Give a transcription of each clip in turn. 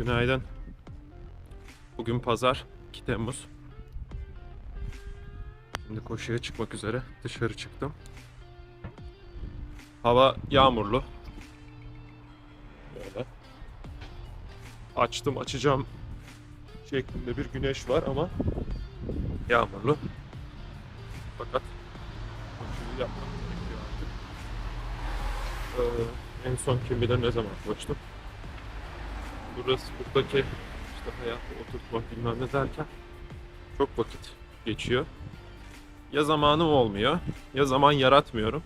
Günaydın. Bugün pazar 2 Temmuz. Şimdi koşuya çıkmak üzere dışarı çıktım. Hava yağmurlu. Böyle. Açtım açacağım şeklinde bir güneş var ama yağmurlu. Fakat koşuyu yapmak gerekiyor artık. Ee, en son kim bilir ne zaman koştum. Burası buradaki işte hayatı oturtmak bilmem ne derken çok vakit geçiyor. Ya zamanım olmuyor, ya zaman yaratmıyorum.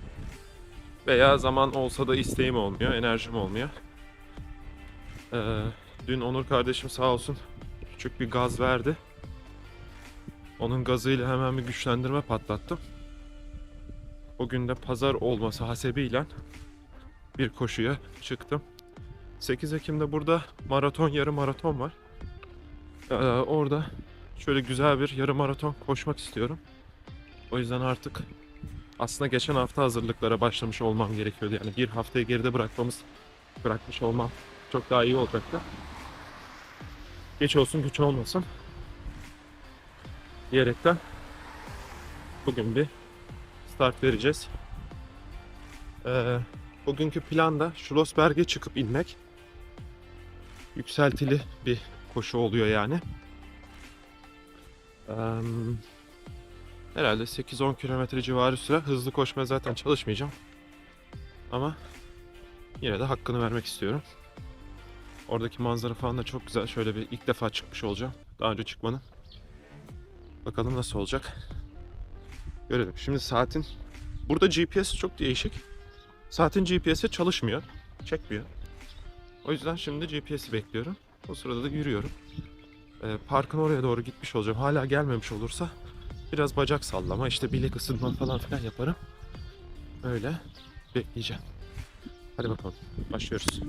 Veya zaman olsa da isteğim olmuyor, enerjim olmuyor. Ee, dün Onur kardeşim sağ olsun küçük bir gaz verdi. Onun gazıyla hemen bir güçlendirme patlattım. Bugün de pazar olması hasebiyle bir koşuya çıktım. 8 Ekim'de burada maraton, yarım maraton var. Ee, orada şöyle güzel bir yarım maraton koşmak istiyorum. O yüzden artık aslında geçen hafta hazırlıklara başlamış olmam gerekiyordu. Yani bir haftayı geride bırakmamız, bırakmış olmam çok daha iyi olacaktı. Geç olsun güç olmasın. Diyerekten bugün bir start vereceğiz. Ee, bugünkü plan da Schlossberg'e çıkıp inmek. Yükseltili bir koşu oluyor yani. Herhalde 8-10 kilometre civarı süre. Hızlı koşmaya zaten çalışmayacağım. Ama yine de hakkını vermek istiyorum. Oradaki manzara falan da çok güzel. Şöyle bir ilk defa çıkmış olacağım. Daha önce çıkmanın. Bakalım nasıl olacak. Görelim. Şimdi saatin... Burada GPS çok değişik. Saatin GPS'i çalışmıyor. Çekmiyor. O yüzden şimdi GPS'i bekliyorum. O sırada da yürüyorum. Ee, parkın oraya doğru gitmiş olacağım. Hala gelmemiş olursa biraz bacak sallama, işte bilek ısınma falan filan yaparım. Öyle bekleyeceğim. Hadi bakalım. Başlıyoruz.